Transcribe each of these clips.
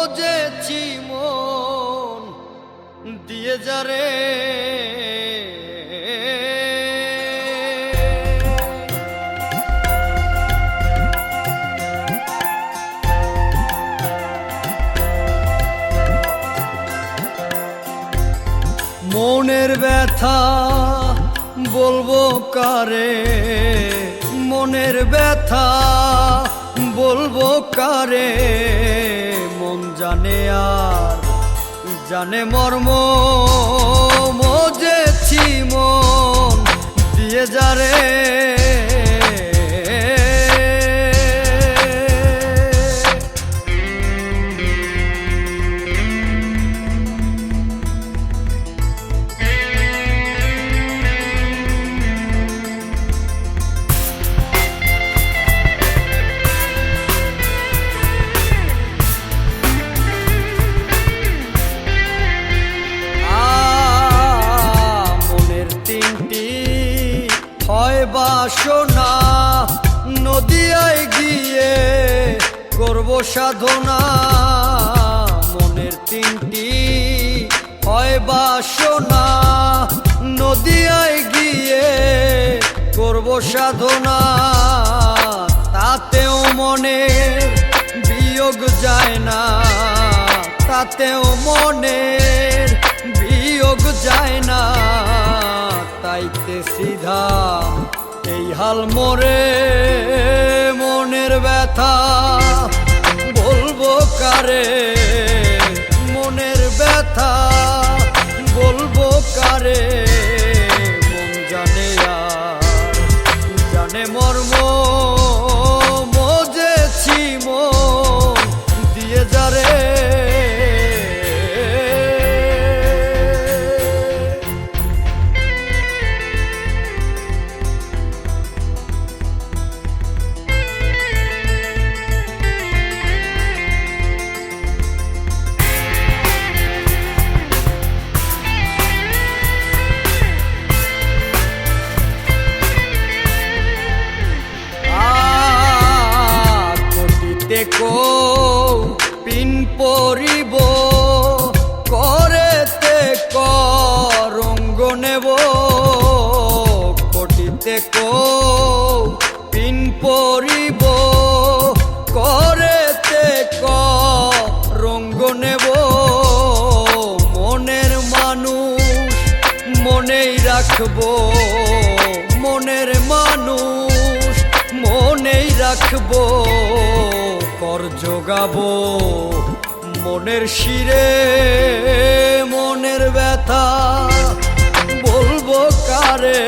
মজেছি মন দিয়ে যারে মনের ব্যথা বলব কারে? মনের ব্যথা বলব কারে? জানে আর জানে মর্ম মজেছি মন। দিয়ে যারে বাসনা নদিয়ায় গিয়ে করব সাধনা। মনের তিনটি হয় বাসনা, নদিয়ায় গিয়ে করব সাধনা। তাতেও মনের বিয়োগ যায় না, তাতেও মনের বিয়োগ যায় না। তাইতে এই মোরে মনের ব্যথা বলব কারে? পিন পরিব, করেতে করঙ্গ নেব, কটিতে কো পিন পরিব, করেতে করঙ্গ নেব। মনের মানুষ মনেই রাখব, মনের মানুষ মনেই রাখব। যোগাবো মনের শিরে মনের ব্যথা বলব কারে?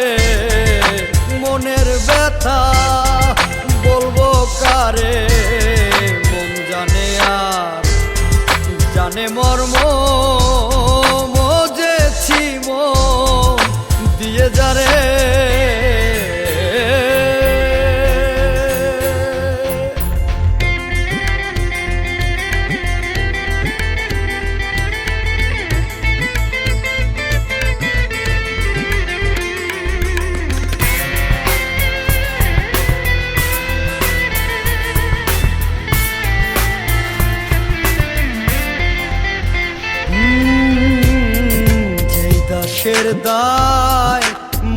দাসের দায়,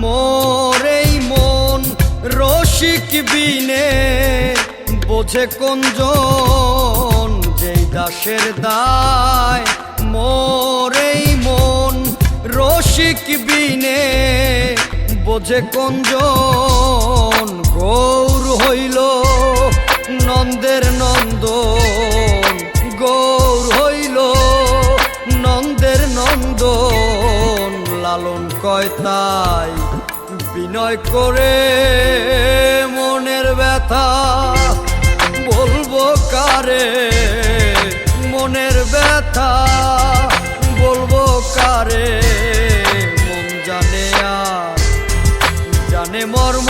মোরেই মন রসিক বিনে। বোঝে কোনজন যেই দাসের দায়, মোরেই মন রসিক বিনে। বোঝে কোনজন গৌর হইল নন্দের নন্দন লালন কয় তাই। বিনয় করে মনের ব্যথা। বলব কারে মনের ব্যথা? বলব কারে মন জানে আর জানে মর্ম।